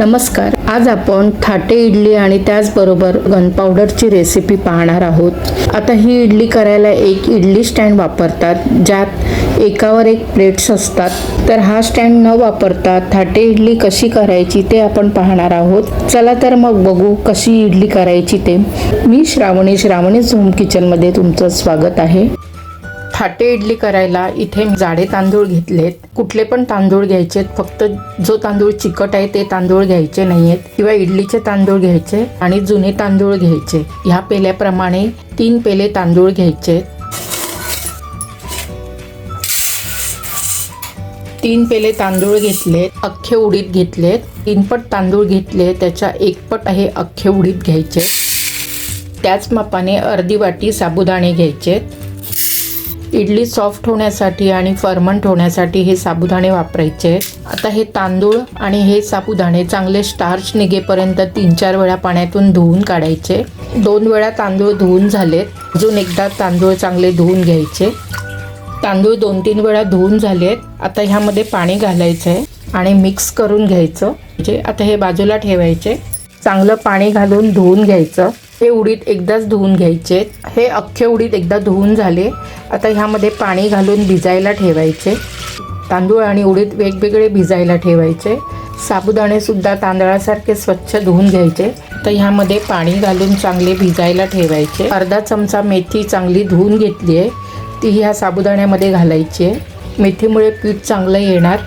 नमस्कार. आज आपण थाटे इडली आणि त्याचबरोबर गन पावडरची रेसिपी पाहणार आहोत. आता ही इडली करायला एक इडली स्टँड वापरतात ज्यात एकावर एक प्लेट्स असतात. तर हा स्टँड न वापरता थाटे इडली कशी करायची ते आपण पाहणार आहोत. चला तर मग बघू कशी इडली करायची ते. मी श्रावणी श्रावणी झोम किचनमध्ये तुमचं स्वागत आहे. खाटे इडली करायला इथे जाडे तांदूळ घेतलेत. कुठले पण तांदूळ घ्यायचे फक्त जो तांदूळ चिकट आहे ते तांदूळ घ्यायचे नाहीयेत किंवा इडलीचे तांदूळ घ्यायचे आणि जुने तांदूळ घ्यायचे. ह्या पेल्याप्रमाणे तीन पेले तांदूळ घ्यायचे. तीन पेले तांदूळ घेतलेत अख्खे उडीद घेतलेत. तीन पट तांदूळ घेतले त्याच्या एकपट आहे अख्खे उडीद घ्यायचे. त्याच मापाने अर्धी वाटी साबुदाणे घ्यायचेत. इडली सॉफ्ट होण्यासाठी आणि फर्मंट होण्यासाठी हे साबुदाणे वापरायचे. आता हे तांदूळ आणि हे साबुदाणे चांगले स्टार्च निघेपर्यंत तीन चार वेळा पाण्यातून धुवून काढायचे. दोन वेळा तांदूळ धुवून झालेत. अजून एकदा तांदूळ चांगले धुवून घ्यायचे. तांदूळ दोन तीन वेळा धुवून झालेत. आता ह्यामध्ये पाणी घालायचं आहे आणि मिक्स करून घ्यायचं. म्हणजे आता हे बाजूला ठेवायचे. चांगलं पाणी घालून धुवून घ्यायचं. हे उडीद एकदाच धुवून घ्यायचे. हे अख्खे उडीद एकदा धुवून झाले. आता ह्यामध्ये पाणी घालून भिजायला ठेवायचे. तांदूळ आणि उडीद वेगवेगळे भिजायला ठेवायचे. साबुदाणेसुद्धा तांदळासारखे स्वच्छ धुवून घ्यायचे. तर ह्यामध्ये पाणी घालून चांगले भिजायला ठेवायचे. अर्धा चमचा मेथी चांगली धुवून घेतली आहे. ती ह्या साबुदाण्यामध्ये घालायची आहे. मेथीमुळे पीठ चांगलं येणार.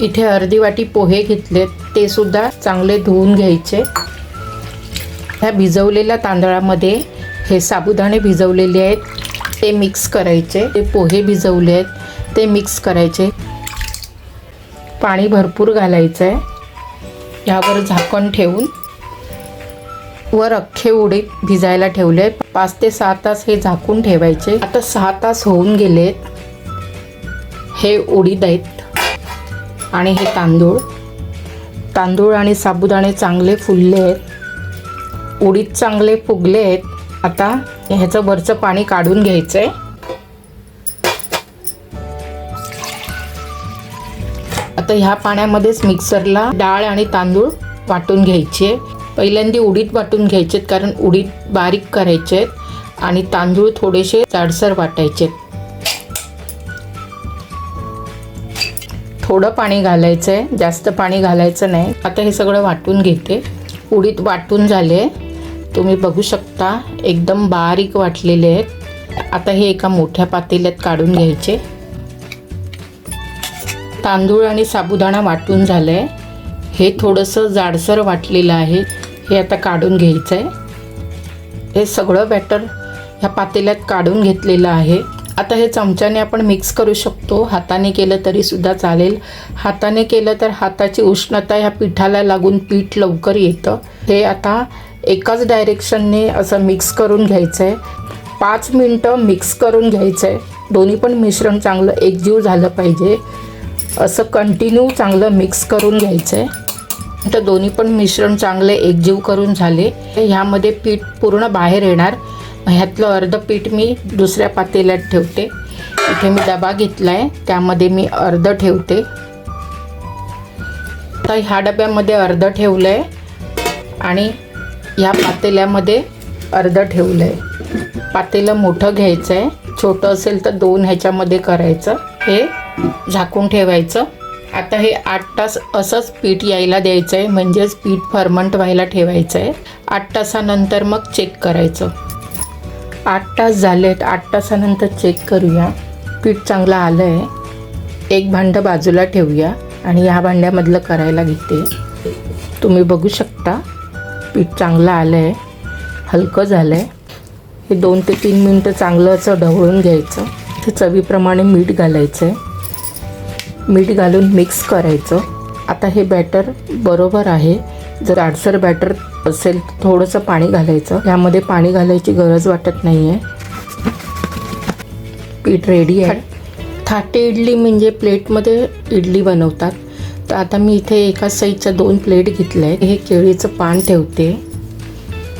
इथे अर्धी वाटी पोहे घेतलेत. ते सुद्धा चांगले धुवून घ्यायचे. ह्या भिजवलेल्या तांदळामध्ये हे साबुदाणे भिजवलेले आहेत. ते मिक्स करायचे. ते पोहे भिजवले आहेत. ते मिक्स करायचे. पाणी भरपूर घालायचं आहे यावर झाकण ठेवून वर अख्खे उडीद भिजायला ठेवले पाच ते सहा तास हे झाकून ठेवायचे. आता सहा तास होऊन गेलेत. हे उडीद आहेत. आणि हे तांदूळ. तांदूळ आणि साबुदाणे चांगले फुलले आहेत. उडीद चांगले फुगले आहेत. आता ह्याचं वरचं पाणी काढून घ्यायचं आहे आता ह्या पाण्यामध्येच मिक्सरला डाळ आणि तांदूळ वाटून घ्यायचे. पहिल्यांदा उडीद वाटून घ्यायचेत कारण उडीद बारीक करायचे आणि तांदूळ थोडेसे जाडसर वाटायचे थोडं पाणी घालायचं आहे जास्त पाणी घालायचं नाही. आता हे सगळं वाटून घेते. उडीद वाटून झाले. तुम्ही बघू शकता एकदम बारीक वाटलेले आहेत. आता हे एका मोठ्या पातेल्यात काढून घ्यायचे. तांदूळ आणि साबुदाणा वाटून झालं आहे हे थोडंसं जाडसर वाटलेलं आहे. हे आता काढून घ्यायचं आहे हे सगळं बॅटर ह्या पातेल्यात काढून घेतलेलं आहे. आता हे चमच्याने आपण मिक्स करू शकतो. हाताने केलं तरीसुद्धा चालेल. हाताने केलं तर हाताची उष्णता ह्या पिठाला लागून पीठ लवकर येतं. हे आता एकाच डायरेक्शनने असं मिक्स करून घ्यायचं आहे पाच मिनटं मिक्स करून घ्यायचं आहे दोन्ही पण मिश्रण चांगलं एकजीव झालं पाहिजे. असं कंटिन्यू चांगलं मिक्स करून घ्यायचं आहे तर दोन्ही पण मिश्रण चांगले एकजीव करून झाले. ह्यामध्ये पीठ पूर्ण बाहेर येणार. ह्यातलं अर्ध पीठ मी दुसऱ्या पातेल्यात ठेवते. इथे मी डबा घेतला आहे त्यामध्ये मी अर्ध ठेवते. तर ह्या डब्यामध्ये अर्ध ठेवलं आहे आणि ह्या पातेल्यामध्ये अर्धं ठेवलं आहे पातेलं मोठं घ्यायचं आहे छोटं असेल तर दोन ह्याच्यामध्ये करायचं. हे झाकून ठेवायचं. आता हे आठ तास असंच पीठ यायला द्यायचं आहे म्हणजेच पीठ फर्मंट व्हायला ठेवायचं आहे आठ तासानंतर मग चेक करायचं. आठ तास झालेत. आठ तासानंतर चेक करूया. पीठ चांगलं आलं आहे एक भांडं बाजूला ठेवूया. आणि ह्या भांड्यामधलं करायला घेते. तुम्ही बघू शकता. पीठ चांगलं आलं आहे हलकं झालं आहे हे दोन ते तीन मिनटं चांगलं असं ढवळून घ्यायचं. ते चवीप्रमाणे मीठ घालायचं आहे मीठ घालून मिक्स करायचं. आता हे बॅटर बरोबर आहे. जर आडसर बॅटर असेल तर थोडंसं पाणी घालायचं. यामध्ये पाणी घालायची गरज वाटत नाही आहे पीठ रेडी आहे. थाटे इडली म्हणजे प्लेटमध्ये इडली बनवतात. तर आता मी इथे एका साईजच्या दोन प्लेट घेतल्या. आहे हे केळीचं पान ठेवते.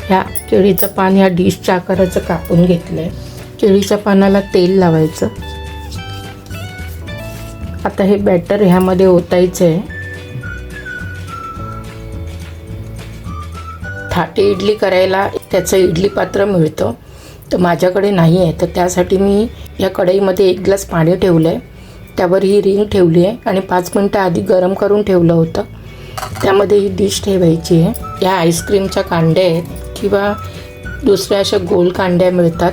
ह्या केळीचं पान ह्या डिशच्या आकाराचं कापून घेतलं आहे केळीच्या पानाला तेल लावायचं. आता हे बॅटर ह्यामध्ये ओतायचं आहे थाटी इडली करायला त्याचं इडली पात्र मिळतं. तर माझ्याकडे नाही आहे तर त्यासाठी मी या कढईमध्ये एक ग्लास पाणी ठेवलं आहे त्यावर ही रिंग ठेवली आहे आणि पाच मिनटं आधी गरम करून ठेवलं होतं. त्यामध्ये ही डिश ठेवायची आहे. या आईस्क्रीमच्या कांड्या आहेत किंवा दुसऱ्या अशा गोल कांड्या मिळतात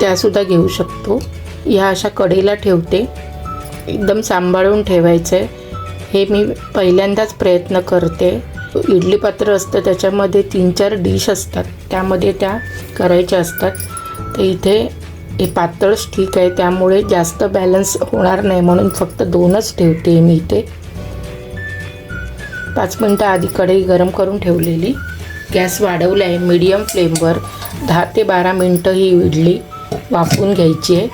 त्यासुद्धा घेऊ शकतो. ह्या अशा कडेला ठेवते. एकदम सांभाळून ठेवायचं आहे हे मी पहिल्यांदाच प्रयत्न करते. इडली पात्र असतं त्याच्यामध्ये तीन चार डिश असतात. त्यामध्ये त्या करायच्या असतात. तर इथे हे पातळच ठीक आहे त्यामुळे जास्त बॅलन्स होणार नाही म्हणून फक्त दोनच ठेवते मी इथे. पाच मिनटं आधी कढई गरम करून ठेवलेली. गॅस वाढवला आहे मीडियम फ्लेमवर दहा ते बारा मिनटं ही इडली वाफवून घ्यायची आहे.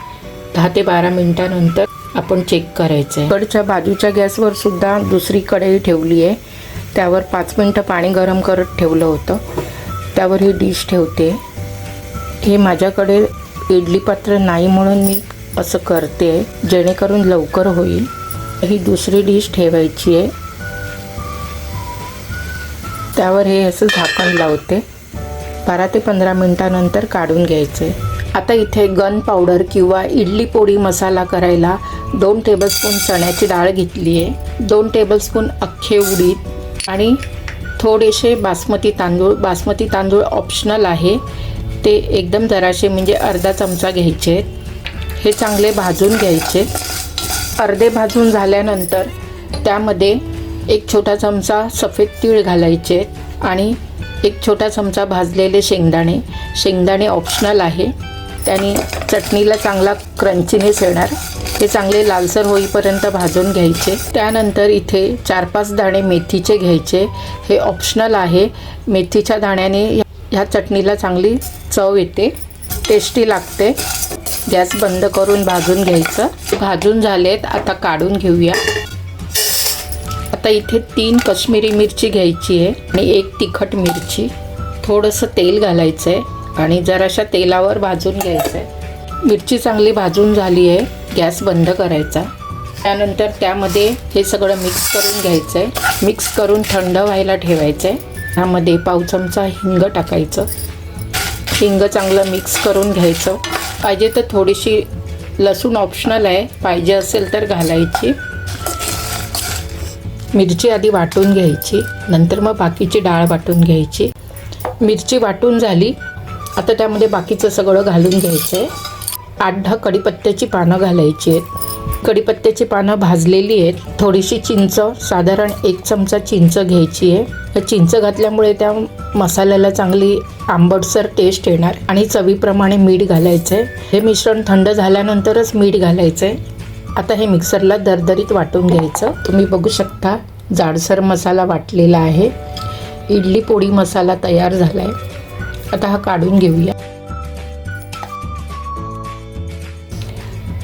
दहा ते बारा मिनटानंतर आपण चेक करायचं आहे कडच्या बाजूच्या गॅसवर सुद्धा दुसरी कढई ठेवली आहे. त्यावर पाच मिनटं पाणी गरम करत ठेवलं होतं. त्यावर ही डिश ठेवते. हे माझ्याकडे इडली पात्र नाही म्हणून मी असं करते जेणेकरून लवकर होईल. ही दुसरी डिश ठेवायची आहे. त्यावर हे असं झाकण लावते. बारा ते पंधरा मिनटानंतर काढून घ्यायचे. आता इथे गन पावडर किंवा इडली पोळी मसाला करायला दोन टेबलस्पून चण्याची डाळ घेतली आहे. दोन टेबलस्पून अख्खे उडीद आणि थोडेसे बासमती तांदूळ. बासमती तांदूळ ऑप्शनल आहे. ते एकदम जराशे म्हणजे अर्धा चमचा घ्यायचे. हे चांगले भाजून घ्यायचे. अर्धे भाजून झाल्यानंतर त्यामध्ये एक छोटा चमचा सफेद तीळ घालायचे आणि एक छोटा चमचा भाजलेले शेंगदाणे. शेंगदाणे ऑप्शनल आहे. त्याने चटणीला चांगला क्रंचीनेस येणार हे चांगले लालसर होईपर्यंत भाजून घ्यायचे. त्यानंतर इथे चार पाच दाणे मेथीचे घ्यायचे. हे ऑप्शनल आहे. मेथीच्या दाण्याने ह्या चटणीला चांगली चव येते टेस्टी लागते. गॅस बंद करून भाजून घ्यायचं. भाजून झालेत आता काढून घेऊया. आता इथे तीन कश्मीरी मिरची घ्यायची आहे आणि एक तिखट मिरची. थोडंसं तेल घालायचं आहे आणि जराशा तेलावर भाजून घ्यायचं आहे मिरची चांगली भाजून झाली आहे गॅस बंद करायचा. त्यानंतर त्यामध्ये हे सगळं मिक्स करून घ्यायचं आहे मिक्स करून थंड व्हायला ठेवायचं आहे ह्यामध्ये पाव चमचा हिंग टाकायचं. हिंग चांगलं मिक्स करून घ्यायचं. पाहिजे तर थोडीशी लसूण ऑप्शनल आहे. पाहिजे असेल तर घालायची. मिरची आधी वाटून घ्यायची. नंतर मग बाकीची डाळ वाटून घ्यायची. मिरची वाटून झाली. आता त्यामध्ये बाकीचं सगळं घालून घ्यायचं आहे. आठ दहा कढीपत्त्याची पानं घालायची आहेत. कढीपत्त्याची पानं भाजलेली आहेत. थोडीशी चिंच साधारण एक चमचा चिंच घ्यायची आहे. चिंच घातल्यामुळे त्या मसाल्याला चांगली आंबटसर टेस्ट येणार आणि चवीप्रमाणे मीठ घालायचं आहे हे मिश्रण थंड झाल्यानंतरच मीठ घालायचं आहे आता हे मिक्सरला दरदरीत वाटून घ्यायचं. तुम्ही बघू शकता जाडसर मसाला वाटलेला आहे. इडली पोळी मसाला तयार झाला आहे आता हा काढून घेऊया.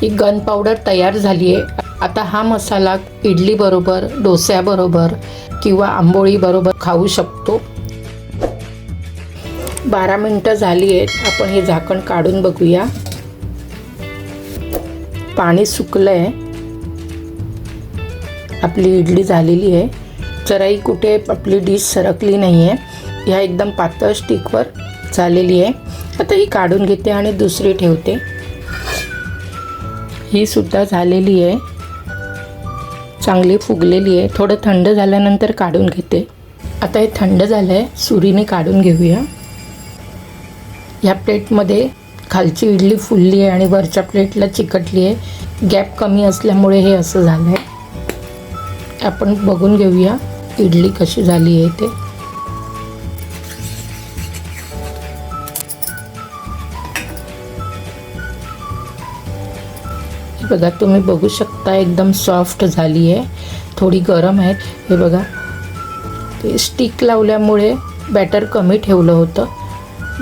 ही गन पावडर तयार झाली आहे आता हा मसाला इडलीबरोबर डोस्याबरोबर किंवा आंबोळी बरोबर खाऊ शकतो. बारा मिनटं झाली आहेत. आपण हे झाकण काढून बघूया. पाणी सुकलं आहे आपली इडली झालेली आहे. जराही कुठे आपली डिश सरकली नाही आहे ह्या एकदम पातळ स्टिकवर झालेली आहे. आता ही काढून घेते आणि दुसरी ठेवते. ही सुद्धा झालेली आहे. चांगली फुगलेली आहे. थोडं थंड झाल्यानंतर काढून घेते. आता हे थंड झालं आहे सुरीने काढून घेऊया. ह्या प्लेटमध्ये खालची इडली फुलली आहे आणि वरच्या प्लेटला चिकटली आहे. गॅप कमी असल्यामुळे हे असं झालं आहे आपण बघून घेऊया इडली कशी झाली आहे ते. बघा तुम्ही बघू शकता एकदम सॉफ्ट झाली आहे थोडी गरम आहे. हे बघा. ते स्टिक लावल्यामुळे बॅटर कमी ठेवलं होतं.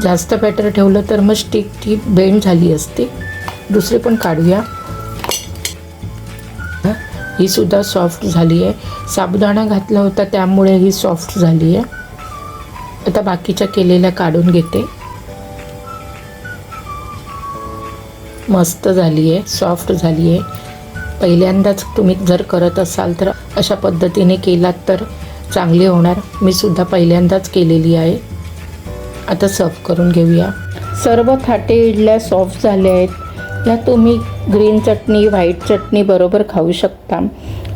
जास्त बॅटर ठेवलं तर मग स्टिक ती बेंड झाली असते. दुसरी पण काढूया. ही सुद्धा सॉफ्ट झाली आहे साबुदाणा घातला होता त्यामुळे ही सॉफ्ट झाली आहे आता बाकीच्या केलेल्या काढून घेते. मस्त झाली आहे सॉफ्ट झाली आहे पहिल्यांदाच तुम्ही जर करत असाल तर अशा पद्धतीने केलात तर चांगली होणार. मी सुद्धा पहिल्यांदाच केलेली आहे. आता सर्व करून घेऊया. सर्व थाटे इडल्या सॉफ्ट झाल्या आहेत. या तुम्ही ग्रीन चटणी व्हाईट चटणी बरोबर खाऊ शकता.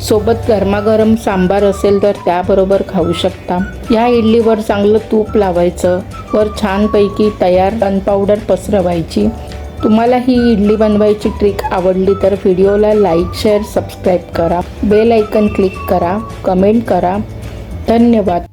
सोबत गरमागरम सांबार असेल तर त्याबरोबर खाऊ शकता. या इडलीवर चांगलं तूप लावायचं. वर छानपैकी तयार तन पावडर पसरवायची. तुम्हाला ही इडली बनवायची ट्रिक आवडली तर व्हिडिओला लाईक शेअर सबस्क्राईब करा. बेल ऐकन क्लिक करा. कमेंट करा. धन्यवाद.